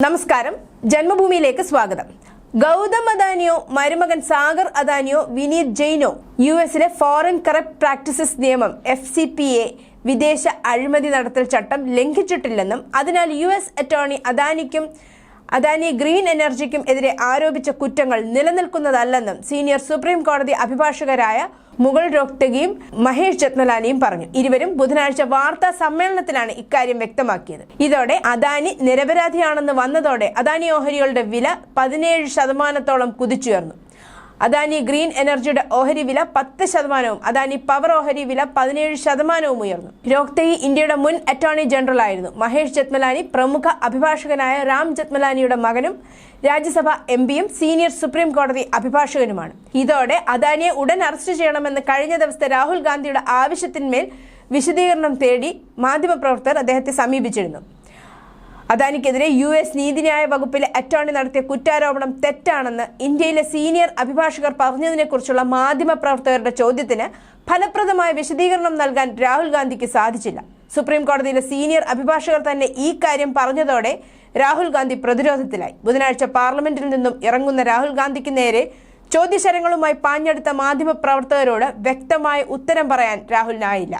നമസ്കാരം. ജന്മഭൂമിയിലേക്ക് സ്വാഗതം. ഗൗതം അദാനിയോ മരുമകൻ സാഗർ അദാനിയോ വിനീത് ജെയിനോ യു എസിലെ ഫോറിൻ കറപ്റ്റ് പ്രാക്ടീസസ് നിയമം എഫ് സി പി എ വിദേശ അഴിമതി നടത്തൽ ചട്ടം ലംഘിച്ചിട്ടില്ലെന്നും അതിനാൽ യു എസ് അറ്റോർണി അദാനിക്കും അദാനി ഗ്രീൻ എനർജിക്കും എതിരെ ആരോപിച്ച കുറ്റങ്ങൾ നിലനിൽക്കുന്നതല്ലെന്നും സീനിയർ സുപ്രീം കോടതി അഭിഭാഷകരായ മുഗൾ രോഹ്തഗിയും മഹേഷ് ജത്മലാനിയും പറഞ്ഞു. ഇരുവരും ബുധനാഴ്ച വാർത്താ സമ്മേളനത്തിലാണ് ഇക്കാര്യം വ്യക്തമാക്കിയത്. ഇതോടെ അദാനി നിരപരാധിയാണെന്ന് വന്നതോടെ അദാനി ഓഹരികളുടെ വില പതിനേഴ് ശതമാനത്തോളം കുതിച്ചുയർന്നു. അദാനി ഗ്രീൻ എനർജിയുടെ ഓഹരി വില പത്ത് ശതമാനവും അദാനി പവർ ഓഹരി വില പതിനേഴ് ശതമാനവും ഉയർന്നു. രോഹ്തയി ഇന്ത്യയുടെ മുൻ അറ്റോർണി ജനറൽ ആയിരുന്നു. മഹേഷ് ജത്മലാനി പ്രമുഖ അഭിഭാഷകനായ രാം ജത്മലാനിയുടെ മകനും രാജ്യസഭ എം പിയും സീനിയർ സുപ്രീം കോടതി അഭിഭാഷകനുമാണ്. ഇതോടെ അദാനിയെ ഉടൻ അറസ്റ്റ് ചെയ്യണമെന്ന് കഴിഞ്ഞ ദിവസത്തെ രാഹുൽ ഗാന്ധിയുടെ ആവശ്യത്തിന്മേൽ വിശദീകരണം തേടി മാധ്യമപ്രവർത്തകർ അദ്ദേഹത്തെ സമീപിച്ചിരുന്നു. അദാനിക്കെതിരെ യു എസ് നീതിന്യായ വകുപ്പിലെ അറ്റോർണി നടത്തിയ കുറ്റാരോപണം തെറ്റാണെന്ന് ഇന്ത്യയിലെ സീനിയർ അഭിഭാഷകർ പറഞ്ഞതിനെക്കുറിച്ചുള്ള മാധ്യമപ്രവർത്തകരുടെ ചോദ്യത്തിന് ഫലപ്രദമായ വിശദീകരണം നൽകാൻ രാഹുൽ ഗാന്ധിക്ക് സാധിച്ചില്ല. സുപ്രീം കോടതിയിലെ സീനിയർ അഭിഭാഷകർ തന്നെ ഈ കാര്യം പറഞ്ഞതോടെ രാഹുൽ ഗാന്ധി പ്രതിരോധത്തിലായി. ബുധനാഴ്ച പാർലമെന്റിൽ നിന്നും ഇറങ്ങുന്ന രാഹുൽ ഗാന്ധിക്ക് നേരെ ചോദ്യശരങ്ങളുമായി പാഞ്ഞെടുത്ത മാധ്യമപ്രവർത്തകരോട് വ്യക്തമായ ഉത്തരം പറയാൻ രാഹുലിനായില്ല.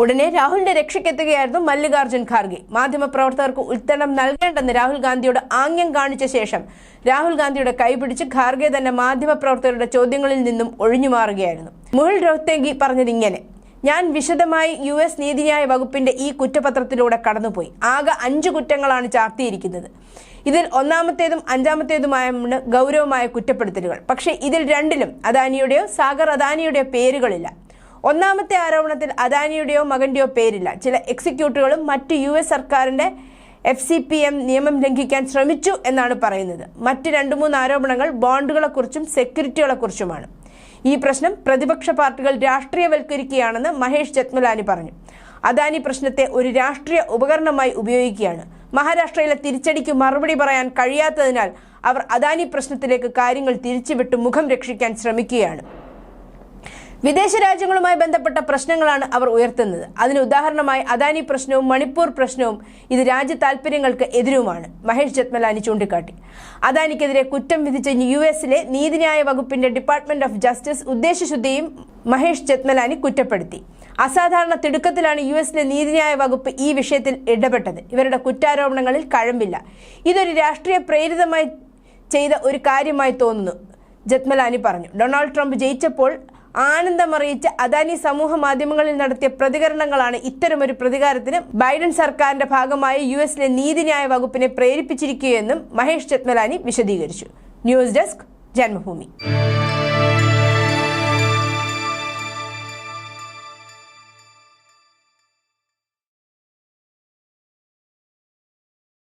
ഉടനെ രാഹുലിന്റെ രക്ഷയ്ക്കെത്തുകയായിരുന്നു മല്ലികാർജുൻ ഖാർഗെ. മാധ്യമപ്രവർത്തകർക്ക് ഉത്തരം നൽകേണ്ടെന്ന് രാഹുൽ ഗാന്ധിയോട് ആംഗ്യം കാണിച്ച ശേഷം രാഹുൽ ഗാന്ധിയുടെ കൈപിടിച്ച് ഖാർഗെ തന്നെ മാധ്യമപ്രവർത്തകരുടെ ചോദ്യങ്ങളിൽ നിന്നും ഒഴിഞ്ഞു മാറുകയായിരുന്നു. മുഹുൽ രോഹ്തഗി പറഞ്ഞത് ഇങ്ങനെ ഞാൻ വിശദമായി യു എസ് നീതിന്യായ വകുപ്പിന്റെ ഈ കുറ്റപത്രത്തിലൂടെ കടന്നുപോയി. ആകെ അഞ്ച് കുറ്റങ്ങളാണ് ചാർത്തിയിരിക്കുന്നത്. ഇതിൽ ഒന്നാമത്തേതും അഞ്ചാമത്തേതുമായ ഗൗരവമായ കുറ്റപ്പെടുത്തലുകൾ. പക്ഷേ ഇതിൽ രണ്ടിലും അദാനിയുടെയോ സാഗർ അദാനിയുടെയോ പേരുകളില്ല. ഒന്നാമത്തെ ആരോപണത്തിൽ അദാനിയുടെയോ മകന്റെയോ പേരില്ല. ചില എക്സിക്യൂട്ടീവുകളും മറ്റ് യു എസ് സർക്കാരിന്റെ എഫ് സി പി എം നിയമം ലംഘിക്കാൻ ശ്രമിച്ചു എന്നാണ് പറയുന്നത്. മറ്റ് രണ്ട് മൂന്ന് ആരോപണങ്ങൾ ബോണ്ടുകളെക്കുറിച്ചും സെക്യൂരിറ്റികളെക്കുറിച്ചുമാണ്. ഈ പ്രശ്നം പ്രതിപക്ഷ പാർട്ടികൾ രാഷ്ട്രീയവൽക്കരിക്കുകയാണെന്ന് മഹേഷ് ജത്മലാനി പറഞ്ഞു. അദാനി പ്രശ്നത്തെ ഒരു രാഷ്ട്രീയ ഉപകരണമായി ഉപയോഗിക്കുകയാണ്. മഹാരാഷ്ട്രയിലെ തിരിച്ചടിക്ക് മറുപടി പറയാൻ കഴിയാത്തതിനാൽ അവർ അദാനി പ്രശ്നത്തിലേക്ക് കാര്യങ്ങൾ തിരിച്ചുവിട്ട് മുഖം രക്ഷിക്കാൻ ശ്രമിക്കുകയാണ്. വിദേശ രാജ്യങ്ങളുമായി ബന്ധപ്പെട്ട പ്രശ്നങ്ങളാണ് അവർ ഉയർത്തുന്നത്. അതിന് ഉദാഹരണമായി അദാനി പ്രശ്നവും മണിപ്പൂർ പ്രശ്നവും ഇത് രാജ്യ താൽപര്യങ്ങൾക്ക് എതിരുമാണ് മഹേഷ് ജത്മലാനി ചൂണ്ടിക്കാട്ടി. അദാനിക്കെതിരെ കുറ്റം വിധിച്ച യു എസിലെ നീതിന്യായ വകുപ്പിന്റെ ഡിപ്പാർട്ട്മെന്റ് ഓഫ് ജസ്റ്റിസ് ഉദ്ദേശശുദ്ധിയും മഹേഷ് ജത്മലാനി കുറ്റപ്പെടുത്തി. അസാധാരണ തിടുക്കത്തിലാണ് യു എസിലെ നീതിന്യായ വകുപ്പ് ഈ വിഷയത്തിൽ ഇടപെട്ടത്. ഇവരുടെ കുറ്റാരോപണങ്ങളിൽ കഴമ്പില്ല. ഇതൊരു രാഷ്ട്രീയ പ്രേരിതമായി ചെയ്ത ഒരു കാര്യമായി തോന്നുന്നു ജത്മലാനി പറഞ്ഞു. ഡൊണാൾഡ് ട്രംപ് ജയിച്ചപ്പോൾ ആനന്ദമറിയിച്ച അദാനി സമൂഹ മാധ്യമങ്ങളിൽ നടത്തിയ പ്രതികരണങ്ങളാണ് ഇത്തരമൊരു പ്രതികാരത്തിന് ബൈഡൻ സർക്കാരിന്റെ ഭാഗമായി യു എസിലെ നീതിന്യായ വകുപ്പിനെ പ്രേരിപ്പിച്ചിരിക്കുകയെന്നും മഹേഷ് ജത്മലാനി വിശദീകരിച്ചു. News desk Janmabhumi.